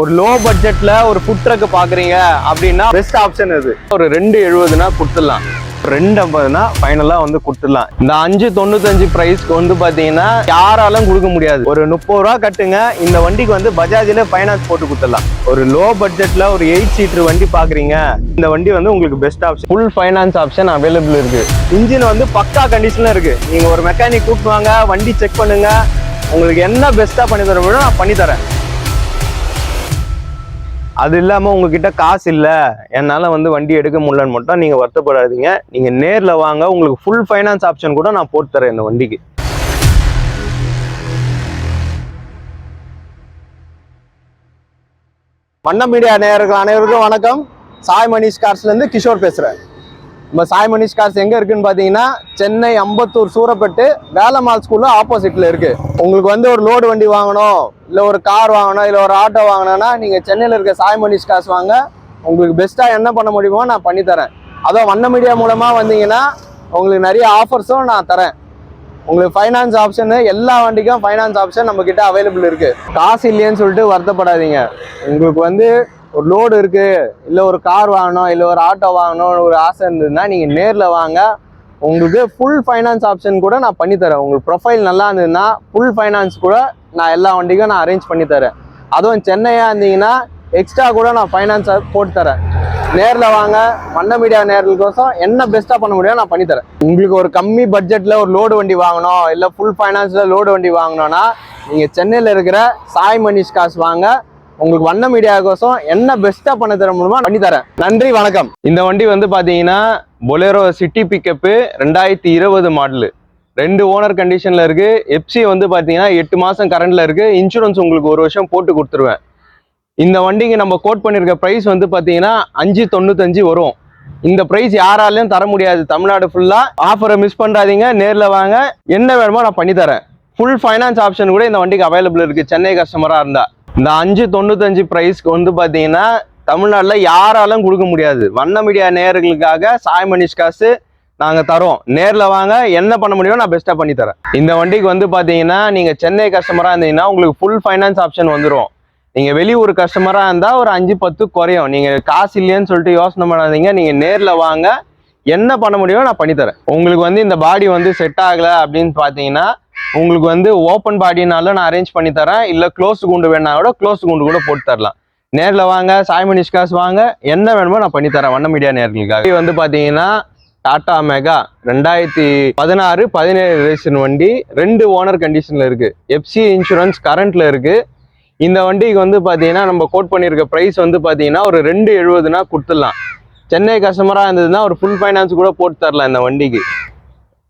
ஒரு லோ பட்ஜெட்ல ஒரு ஃபுட் ட்ரக் பாக்குறீங்க அப்படின்னா பெஸ்ட் ஆப்ஷன் இது ஒரு ரெண்டு எழுபதுனா கொடுத்துடலாம். ரெண்டு ஐம்பதுனா ஃபைனலா வந்து கொடுத்துடலாம். இந்த அஞ்சு தொண்ணூத்தஞ்சு பிரைஸ்க்கு வந்து பாத்தீங்கன்னா யாராலும் கொடுக்க முடியாது. ஒரு முப்பது ரூபா கட்டுங்க. இந்த வண்டிக்கு வந்து பஜாஜ்ல ஃபைனான்ஸ் போட்டு கொடுத்துடலாம். ஒரு லோ பட்ஜெட்ல ஒரு எயிட் சீட்டர் வண்டி பாக்குறீங்க. இந்த வண்டி வந்து உங்களுக்கு best option full finance option available இருக்கு. இன்ஜின் வந்து பக்கா கண்டிஷன்ல இருக்கு. நீங்க ஒரு மெக்கானிக் கூப்பிட்டு வாங்க வண்டி செக் பண்ணுங்க. உங்களுக்கு என்ன பெஸ்டா பண்ணி தர முடியும் நான் பண்ணி தரேன். அது இல்லாமல் உங்ககிட்ட காசு இல்லை. என்னால் வந்து வண்டி எடுக்க முடியலன்னு மட்டும் நீங்கள் வருத்தப்படாதீங்க. நீங்கள் நேரில் வாங்க. உங்களுக்கு ஃபுல் ஃபைனான்ஸ் ஆப்ஷன் கூட நான் போட்டு தரேன் இந்த வண்டிக்கு. வண்ண மீடியா நேயர்கள் அனைவருக்கும் வணக்கம். சாய் மணிஷ் கார்ஸ்லேருந்து கிஷோர் பேசுகிறேன் நம்ம சாய் மணிஷ் கார்ஸ் எங்க இருக்குன்னு பாத்தீங்கன்னா சென்னை அம்பத்தூர் சூரப்பட்டு வேலம்மாள் ஸ்கூல்ல ஆப்போசிட்ல இருக்கு. உங்களுக்கு வந்து ஒரு லோடு வண்டி வாங்கணும் இல்ல ஒரு கார் வாங்கணும் இல்ல ஒரு ஆட்டோ வாங்கணும்னா நீங்க சென்னையில இருக்க சாய் மணிஷ் காசு வாங்க. உங்களுக்கு பெஸ்ட்டாக என்ன பண்ண முடியுமோ நான் பண்ணி தரேன். அதுவும் வண்ண மீடியா மூலமா வந்தீங்கன்னா உங்களுக்கு நிறைய ஆஃபர்ஸும் நான் தரேன். உங்களுக்கு ஃபைனான்ஸ் ஆப்ஷன் எல்லா வண்டிக்கும் ஃபைனான்ஸ் ஆப்ஷன் நம்ம கிட்ட அவைலபிள் இருக்கு. காசு இல்லையேன்னு சொல்லிட்டு வருத்தப்படாதீங்க. உங்களுக்கு வந்து ஒரு லோடு இருக்கு. இல்லை ஒரு கார் வாங்கணும் இல்லை ஒரு ஆட்டோ வாங்கணும் ஒரு ஆசை இருந்ததுன்னா நீங்கள் நேரில் வாங்க. உங்களுக்கு ஃபுல் ஃபைனான்ஸ் ஆப்ஷன் கூட நான் பண்ணித்தரேன் உங்களுக்கு ப்ரொஃபைல் நல்லா இருந்ததுன்னா ஃபுல் ஃபைனான்ஸ் கூட நான் எல்லா வண்டிக்கும் நான் அரேஞ்ச் பண்ணி தரேன். அதுவும் சென்னையாக இருந்தீங்கன்னா எக்ஸ்ட்ரா கூட நான் ஃபைனான்ஸ் போட்டு தரேன். நேரில் வாங்க. வண்ண மீடியா நேர்களுக்கோசம் என்ன பெஸ்ட்டாக பண்ண முடியும் நான் பண்ணித்தரேன் உங்களுக்கு ஒரு கம்மி பட்ஜெட்டில் ஒரு லோடு வண்டி வாங்கணும் இல்லை ஃபுல் ஃபைனான்ஸில் லோடு வண்டி வாங்கணும்னா நீங்கள் சென்னையில் இருக்கிற சாய் மணிஷ் காசு வாங்க. உங்களுக்கு வண்ண மீடியா கோசம் என்ன பெஸ்ட்டாக பண்ண தர முடியுமா பண்ணி தரேன். நன்றி வணக்கம். இந்த வண்டி வந்து பார்த்தீங்கன்னா பொலேரோ சிட்டி பிக்கப்பு ரெண்டாயிரத்தி இருபது மாடலு ரெண்டு ஓனர் கண்டிஷனில் இருக்கு. எப்சி வந்து பார்த்தீங்கன்னா எட்டு மாதம் கரண்டில் இருக்கு. இன்சூரன்ஸ் உங்களுக்கு ஒரு வருஷம் போட்டு கொடுத்துருவேன். இந்த வண்டிக்கு நம்ம கோட் பண்ணியிருக்க ப்ரைஸ் வந்து பார்த்தீங்கன்னா அஞ்சு தொண்ணூத்தஞ்சு வரும். இந்த ப்ரைஸ் யாராலையும் தர முடியாது. தமிழ்நாடு ஃபுல்லாக ஆஃபரை மிஸ் பண்ணாதீங்க. நேரில் வாங்க. என்ன வேணுமோ நான் பண்ணி தரேன். ஃபுல் ஃபைனான்ஸ் ஆப்ஷன் கூட இந்த வண்டிக்கு அவைலபிள் இருக்கு. சென்னை கஸ்டமராக இருந்தா. இந்த அஞ்சு தொண்ணூத்தஞ்சு ப்ரைஸ்க்கு வந்து பார்த்தீங்கன்னா தமிழ்நாட்டில் யாராலும் கொடுக்க முடியாது. வண்ண மீடியா நேயர்களுக்காக சாய் மணிஷ் காசு நாங்கள் தரோம். நேரில் வாங்க என்ன பண்ண முடியுமோ நான் பெஸ்ட்டாக பண்ணி தரேன். இந்த வண்டிக்கு வந்து பார்த்தீங்கன்னா நீங்கள் சென்னை கஸ்டமராக இருந்தீங்கன்னா உங்களுக்கு ஃபுல் ஃபைனான்ஸ் ஆப்ஷன் வந்துடும் நீங்கள் வெளியூர் கஸ்டமராக இருந்தால் ஒரு அஞ்சு பத்து குறையும். நீங்கள் காசு இல்லைன்னு சொல்லிட்டு யோசனை பண்ணாதீங்க. நீங்கள் நேரில் வாங்க. என்ன பண்ண முடியுமோ நான் பண்ணித்தரேன் உங்களுக்கு வந்து இந்த பாடி வந்து செட் ஆகலை அப்படின்னு பார்த்தீங்கன்னா உங்களுக்கு வந்து ஓப்பன் பாடினாலும் நான் அரேஞ்ச் பண்ணி தரேன். இல்லை க்ளோஸ் குண்டு வேணா கூட க்ளோஸ் குண்டு கூட போட்டு தரலாம். நேரில் வாங்க சாய் நிஷ்காஸ் வாங்க. என்ன வேணுமோ நான் பண்ணி தரேன் வண்ண மீடியா நேர்களுக்காக. இது வந்து பார்த்தீங்கன்னா டாடா மெகா ரெண்டாயிரத்தி பதினாறு பதினேழு ரேஷன் வண்டி. ரெண்டு ஓனர் கண்டிஷனில் இருக்கு. எஃப்சி இன்சூரன்ஸ் கரண்ட்ல இருக்கு. இந்த வண்டிக்கு வந்து பார்த்தீங்கன்னா நம்ம கோட் பண்ணியிருக்க ப்ரைஸ் வந்து பார்த்தீங்கன்னா ஒரு ரெண்டு எழுபதுனா கொடுத்துடலாம். சென்னை கஸ்டமராக இருந்ததுன்னா ஒரு ஃபுல் ஃபைனான்ஸ் கூட போட்டு தரலாம் இந்த வண்டிக்கு.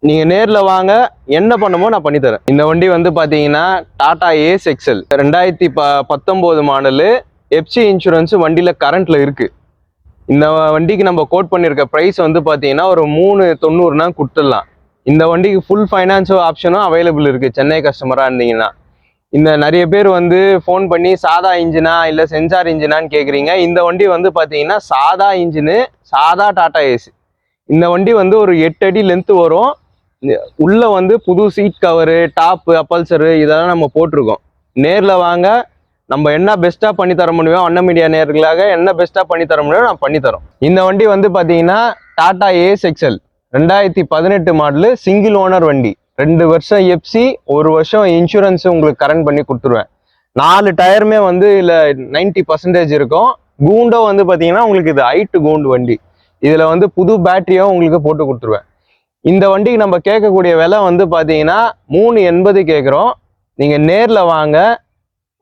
நீங்கள் நேரில் வாங்க என்ன பண்ணுமோ நான் பண்ணி தரேன். இந்த வண்டி வந்து பார்த்தீங்கன்னா டாடா ஏஸ் எக்ஸல் ரெண்டாயிரத்தி ப பத்தொம்போது மாடலு எஃப்சி இன்சூரன்ஸ் வண்டியில் கரண்ட்ல இருக்கு. இந்த வண்டிக்கு நம்ம கோட் பண்ணியிருக்க ப்ரைஸ் வந்து பார்த்தீங்கன்னா ஒரு மூணு தொண்ணூறுனா கொடுத்துடலாம். இந்த வண்டிக்கு ஃபுல் ஃபைனான்ஸ் ஆப்ஷனும் அவைலபிள் இருக்குது சென்னை கஸ்டமராக இருந்தீங்கன்னா. இந்த நிறைய பேர் வந்து ஃபோன் பண்ணி சாதா இன்ஜினா இல்லை சென்சார் இன்ஜினான்னு கேட்குறீங்க இந்த வண்டி வந்து பார்த்தீங்கன்னா சாதா இன்ஜினு சாதா டாடா ஏசி இந்த வண்டி வந்து ஒரு எட்டு அடி லென்த்து வரும். உள்ள வந்து புது சீட் கவரு டாப்பு அப்பல்சரு இதெல்லாம் நம்ம போட்டிருக்கோம். நேரில் வாங்க நம்ம என்ன பெஸ்ட்டாக பண்ணி தர முடியும் அன்ன மீடியா நேர்களாக என்ன பெஸ்ட்டாக பண்ணி தர முடியும் நான் பண்ணித்தரோம் இந்த வண்டி வந்து பார்த்தீங்கன்னா டாடா ஏஸ் எக்ஸல் ரெண்டாயிரத்தி பதினெட்டு மாடலு சிங்கிள் ஓனர் வண்டி. ரெண்டு வருஷம் எஃப்சி ஒரு வருஷம் இன்சூரன்ஸ் உங்களுக்கு கரண்ட் பண்ணி கொடுத்துருவேன். நாலு டயருமே வந்து இல்லை நைன்டி பர்சன்டேஜ் இருக்கும். கூண்டோ வந்து பார்த்தீங்கன்னா உங்களுக்கு இது ஹைட்டு கூண்டு வண்டி. இதில் வந்து புது பேட்டரியும் உங்களுக்கு போட்டு கொடுத்துருவேன். இந்த வண்டிக்கு நம்ம கேட்கக்கூடிய விலை வந்து பார்த்தீங்கன்னா மூணு எண்பது கேட்குறோம். நீங்கள் நேரில் வாங்க.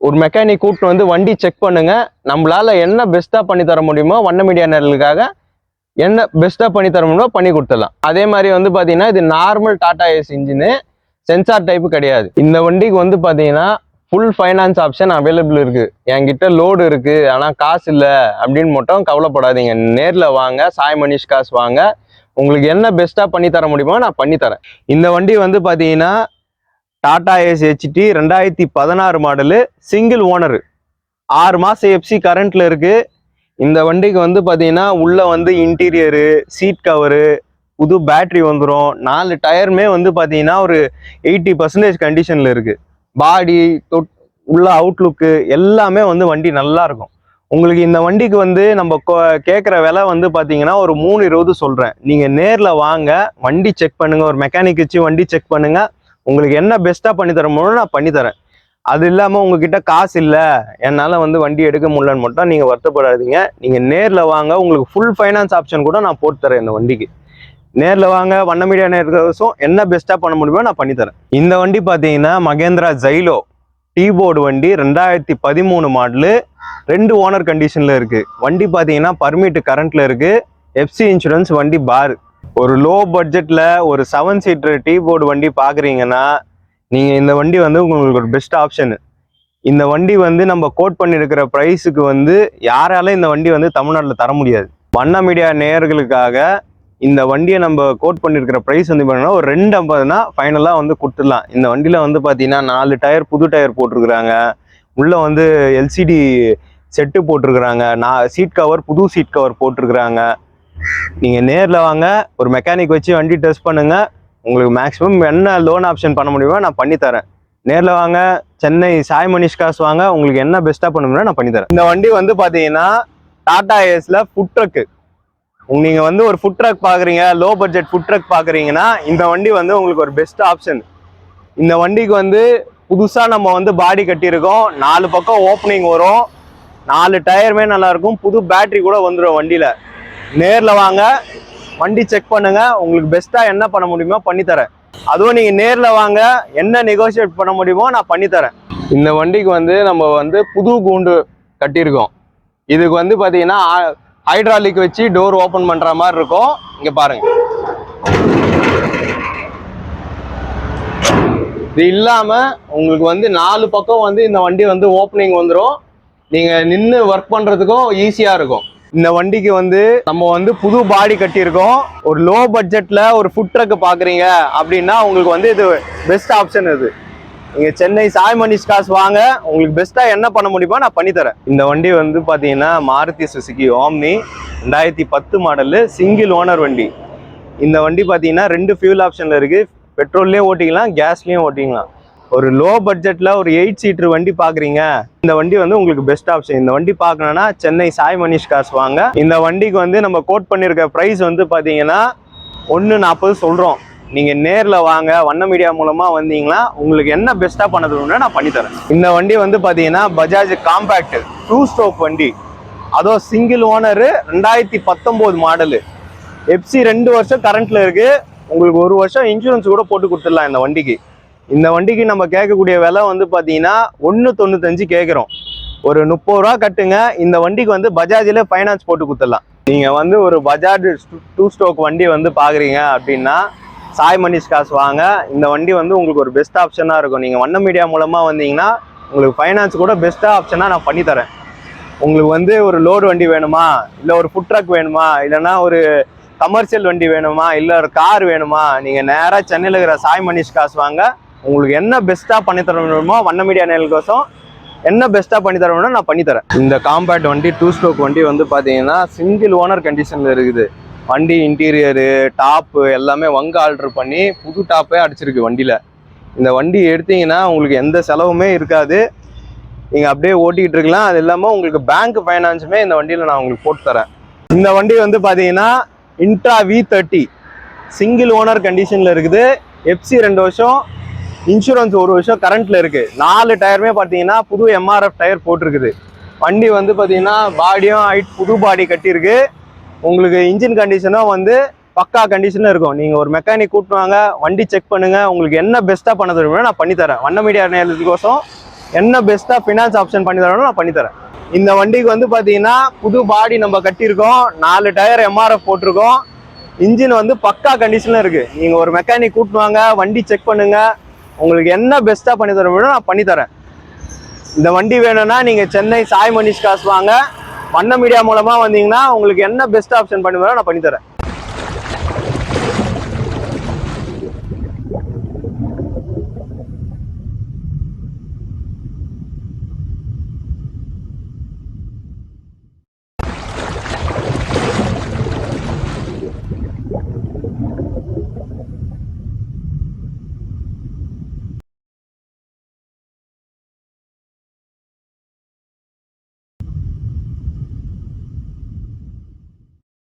ஒரு மெக்கானிக் கூப்பிட்டு வந்து வண்டி செக் பண்ணுங்கள் நம்மளால் என்ன பெஸ்ட்டாக பண்ணி தர முடியுமோ வண்ண மீடியா நேர்களுக்காக என்ன பெஸ்ட்டாக பண்ணி தர முடியுமோ பண்ணி கொடுத்துடலாம். அதே மாதிரி வந்து பார்த்தீங்கன்னா இது normal Tata Ace engine sensor type கிடையாது. இந்த வண்டிக்கு வந்து பார்த்தீங்கன்னா ஃபுல் ஃபைனான்ஸ் ஆப்ஷன் அவைலபிள் இருக்குது என்கிட்ட லோடு இருக்குது ஆனால் காசு இல்லை அப்படின்னு மட்டும் கவலைப்படாதீங்க. நேரில் வாங்க. சாய் மனிஷ் காசு வாங்க. உங்களுக்கு என்ன பெஸ்ட்டாக பண்ணி தர முடியுமோ நான் பண்ணி தரேன். இந்த வண்டி வந்து பார்த்தீங்கன்னா டாடா ஏஸ் ஹெச்டி ரெண்டாயிரத்தி பதினாறு மாடலு சிங்கிள் ஓனர் ஆறு மாதம் எஃப்சி கரண்ட்டில் இருக்குது இந்த வண்டிக்கு வந்து பார்த்தீங்கன்னா உள்ளே வந்து இன்டீரியரு சீட் கவரு புது பேட்ரி வந்துடும் நாலு டயருமே வந்து பார்த்தீங்கன்னா ஒரு எயிட்டி பர்சன்டேஜ் கண்டிஷனில் இருக்குது பாடி தொட் உள்ள அவுட்லுக்கு எல்லாமே வந்து வண்டி நல்லா இருக்கும். உங்களுக்கு இந்த வண்டிக்கு வந்து நம்ம கேட்குற விலை வந்து பார்த்தீங்கன்னா ஒரு மூணு இருபது சொல்கிறேன் நீங்கள் நேரில் வாங்க வண்டி செக் பண்ணுங்கள் ஒரு மெக்கானிக் வச்சு வண்டி செக் பண்ணுங்கள் உங்களுக்கு என்ன பெஸ்ட்டாக பண்ணி தர நான் பண்ணித்தரேன் அது இல்லாமல் உங்ககிட்ட காசு இல்லை. என்னால் வந்து வண்டி எடுக்க முடியலன்னு மட்டும் நீங்கள் வருத்தப்படாதீங்க. நீங்கள் நேரில் வாங்க உங்களுக்கு ஃபுல் ஃபைனான்ஸ் ஆப்ஷன் கூட நான் போட்டு தரேன் இந்த வண்டிக்கு. நேரில் வாங்க வண்ண மீடியா நேர்களுக்கும் என்ன பெஸ்ட்டாக பண்ண முடியுமோ நான் பண்ணித்தரேன் இந்த வண்டி பார்த்தீங்கன்னா மகேந்திரா ஜைலோ டீபோர்டு வண்டி ரெண்டாயிரத்தி பதிமூணு மாடலு ரெண்டு ஓனர் கண்டிஷனில் இருக்குது வண்டி பார்த்தீங்கன்னா பர்மிட் கரண்ட்டில் இருக்குது எஃப்சி இன்சூரன்ஸ் வண்டி பார் ஒரு லோ பட்ஜெட்டில் ஒரு செவன் சீட்டர் டீபோர்டு வண்டி பார்க்குறீங்கன்னா நீங்கள் இந்த வண்டி வந்து உங்களுக்கு ஒரு பெஸ்ட் ஆப்ஷன் இந்த வண்டி வந்து நம்ம கோட் பண்ணியிருக்கிற ப்ரைஸுக்கு வந்து யாராலும் இந்த வண்டி வந்து தமிழ்நாட்டில் தர முடியாது. வண்ண மீடியா நேயர்களுக்காக இந்த வண்டியை நம்ம கோட் பண்ணியிருக்கிற ப்ரைஸ் வந்து பார்த்தீங்கன்னா ஒரு ரெண்டு ஐம்பதுனா ஃபைனலாக வந்து கொடுத்துடலாம். இந்த வண்டியில் வந்து பார்த்தீங்கன்னா நாலு டயர் புது டயர் போட்டிருக்கிறாங்க. உள்ளே வந்து எல்சிடி செட்டு போட்டிருக்கிறாங்க. நான் சீட் கவர் புது சீட் கவர் போட்டிருக்கிறாங்க. நீங்கள் நேரில் வாங்க ஒரு மெக்கானிக் வச்சு வண்டி டெஸ்ட் பண்ணுங்கள் உங்களுக்கு மேக்ஸிமம் என்ன லோன் ஆப்ஷன் பண்ண முடியுமோ நான் பண்ணித்தரேன் நேரில் வாங்க சென்னை சாய் மனிஷ் காசு வாங்க. உங்களுக்கு என்ன பெஸ்ட்டாக பண்ண முடியுமோ நான் பண்ணித்தரேன் இந்த வண்டி வந்து பார்த்தீங்கன்னா டாடா ஏஸில் ஃபுட் ட்ரக்கு நீங்கள் வந்து ஒரு ஃபுட் ட்ரக் பார்க்குறீங்க லோ பட்ஜெட் ஃபுட் ட்ரக் பார்க்குறீங்கன்னா இந்த வண்டி வந்து உங்களுக்கு ஒரு பெஸ்ட் ஆப்ஷன் இந்த வண்டிக்கு வந்து புதுசாக நம்ம வந்து பாடி கட்டியிருக்கோம். நாலு பக்கம் ஓப்பனிங் வரும். நாலு டயருமே நல்லாயிருக்கும். புது பேட்டரி கூட வந்துடும் வண்டியில். நேரில் வாங்க. வண்டி செக் பண்ணுங்கள் உங்களுக்கு பெஸ்ட்டாக என்ன பண்ண முடியுமோ பண்ணித்தரேன் அதுவும் நீங்கள் நேரில் வாங்க. என்ன நெகோஷியேட் பண்ண முடியுமோ நான் பண்ணித்தரேன் இந்த வண்டிக்கு வந்து நம்ம வந்து புது கூண்டு கட்டியிருக்கோம். இதுக்கு வந்து பார்த்தீங்கன்னா ஹைட்ராலிக் வச்சு டோர் ஓப்பன் பண்ணுற மாதிரி இருக்கும். இங்கே பாருங்க. இது இல்லாமல் உங்களுக்கு வந்து நாலு பக்கம் வந்து இந்த வண்டி வந்து ஓப்பனிங் வந்துடும் நீங்கள் நின்று ஒர்க் பண்ணுறதுக்கும் ஈஸியாக இருக்கும். இந்த வண்டிக்கு வந்து நம்ம வந்து புது பாடி கட்டியிருக்கோம். ஒரு லோ பட்ஜெட்டில் ஒரு ஃபுட் ட்ரக் பார்க்குறீங்க அப்படின்னா உங்களுக்கு வந்து இது பெஸ்ட் ஆப்ஷன் இது. நீங்கள் சென்னை சாய் மணிஷ் காசு வாங்க. உங்களுக்கு பெஸ்ட்டாக என்ன பண்ண முடியுமோ நான் பண்ணித்தரேன் இந்த வண்டி வந்து பார்த்தீங்கன்னா மாருதி சுசுகி ஓம்னி ரெண்டாயிரத்தி பத்து மாடலு சிங்கிள் ஓனர் வண்டி. இந்த வண்டி பார்த்தீங்கன்னா ரெண்டு ஃபியூல் ஆப்ஷனில் இருக்குது பெட்ரோல்லையும் ஓட்டிக்கலாம் கேஸ்லேயும் ஓட்டிக்கலாம். ஒரு லோ பட்ஜெட்டில் ஒரு எயிட் சீட்டர் வண்டி பார்க்குறீங்க இந்த வண்டி வந்து உங்களுக்கு பெஸ்ட் ஆப்ஷன் இந்த வண்டி பார்க்கணுன்னா சென்னை சாய் மணிஷ் காசு வாங்க. இந்த வண்டிக்கு வந்து நம்ம கோட் பண்ணியிருக்க ப்ரைஸ் வந்து பார்த்தீங்கன்னா ஒன்று நாற்பது சொல்கிறோம் நீங்கள் நேரில் வாங்க வண்ண மீடியா மூலமாக வந்தீங்கன்னா உங்களுக்கு என்ன பெஸ்ட்டாக பண்ணதுன்னு நான் பண்ணித்தரேன் இந்த வண்டி வந்து பார்த்தீங்கன்னா பஜாஜ் காம்பேக்ட் டூ ஸ்ட்ரோக் வண்டி. அதோ சிங்கிள் ஓனரு ரெண்டாயிரத்தி பத்தொம்போது மாடலு எஃப்சி ரெண்டு வருஷம் கரண்ட்ல இருக்கு. உங்களுக்கு ஒரு வருஷம் இன்சூரன்ஸ் கூட போட்டு கொடுத்துடலாம் இந்த வண்டிக்கு. இந்த வண்டிக்கு நம்ம கேட்கக்கூடிய விலை வந்து பார்த்தீங்கன்னா ஒன்று தொண்ணூத்தஞ்சு கேட்குறோம். ஒரு முப்பது ரூபா கட்டுங்க. இந்த வண்டிக்கு வந்து பஜாஜில் ஃபைனான்ஸ் போட்டு கொடுத்துடலாம். நீங்கள் வந்து ஒரு பஜாஜ் டூ ஸ்டோக் வண்டி வந்து பார்க்குறீங்க அப்படின்னா சாய் மணிஷ் காசு வாங்க. இந்த வண்டி வந்து உங்களுக்கு ஒரு பெஸ்ட் ஆப்ஷனாக இருக்கும். நீங்கள் வண்ண மீடியா மூலமாக வந்தீங்கன்னா உங்களுக்கு ஃபைனான்ஸ் கூட பெஸ்ட்டாக ஆப்ஷனாக நான் பண்ணித்தரேன் உங்களுக்கு வந்து ஒரு லோடு வண்டி வேணுமா? இல்லை ஒரு ஃபுட் ட்ரக் வேணுமா? இல்லைன்னா ஒரு கமர்ஷியல் வண்டி வேணுமா? இல்லை ஒரு கார் வேணுமா? நீங்கள் நேராக சென்னையில் இருக்கிற சாய் மணிஷ் காசு வாங்க. உங்களுக்கு என்ன பெஸ்ட்டாக பண்ணி தர வண்ண மீடியா நேர்களுக்கோசம் என்ன பெஸ்ட்டாக பண்ணி தரணும்னா நான் பண்ணித்தரேன் இந்த காம்பேக்ட் வண்டி டூ ஸ்ட்ரோக் வண்டி வந்து பார்த்தீங்கன்னா சிங்கிள் ஓனர் கண்டிஷனில் இருக்குது. வண்டி இன்டீரியரு டாப்பு எல்லாமே வங்க ஆல்டர் பண்ணி புது டாப்பே அடிச்சிருக்கு வண்டியில். இந்த வண்டி எடுத்தீங்கன்னா உங்களுக்கு எந்த செலவுமே இருக்காது. நீங்கள் அப்படியே ஓட்டிக்கிட்டு இருக்கலாம். அது இல்லாமல் உங்களுக்கு பேங்க் ஃபைனான்ஸுமே இந்த வண்டியில் நான் உங்களுக்கு போட்டு தரேன். இந்த வண்டி வந்து பார்த்தீங்கன்னா Intra V thirty single owner கண்டிஷனில் இருக்குது. எஃப்சி ரெண்டு வருஷம் இன்சூரன்ஸ் ஒரு வருஷம் கரண்ட்டில் இருக்குது நாலு டயருமே பார்த்தீங்கன்னா புது எம்ஆர்எஃப் டயர் போட்டிருக்குது. வண்டி வந்து பார்த்தீங்கன்னா பாடியும் ஹைட் புது பாடி கட்டியிருக்கு. உங்களுக்கு இன்ஜின் கண்டிஷனும் வந்து பக்கா கண்டிஷனில் இருக்கும். நீங்கள் ஒரு மெக்கானிக் கூட்டுவாங்க வண்டி செக் பண்ணுங்கள் உங்களுக்கு என்ன பெஸ்ட்டாக பண்ண தருமோ நான் பண்ணித்தரேன் வண்ண மீடியா நேரத்துக்கோசம் என்ன பெஸ்ட்டாக ஃபினான்ஸ் ஆப்ஷன் பண்ணி தரணும் நான் பண்ணித்தரேன் இந்த வண்டிக்கு வந்து பார்த்தீங்கன்னா புது பாடி நம்ம கட்டியிருக்கோம். நாலு டயர் எம்ஆர்எஃப் போட்டிருக்கோம். இன்ஜின் வந்து பக்கா கண்டிஷனில் இருக்குது நீங்கள் ஒரு மெக்கானிக் கூட்டுவாங்க வண்டி செக் பண்ணுங்கள் உங்களுக்கு என்ன பெஸ்ட்டாக பண்ணி தர முடியுமோ நான் பண்ணித்தரேன் இந்த வண்டி வேணும்னா நீங்கள் சென்னை சாய் மணிஷ் காசு வாங்க. வண்ண மீடியா மூலமாக வந்தீங்கன்னா உங்களுக்கு என்ன பெஸ்ட் ஆப்ஷன் பண்ணி தரேன் நான் பண்ணித்தரேன்.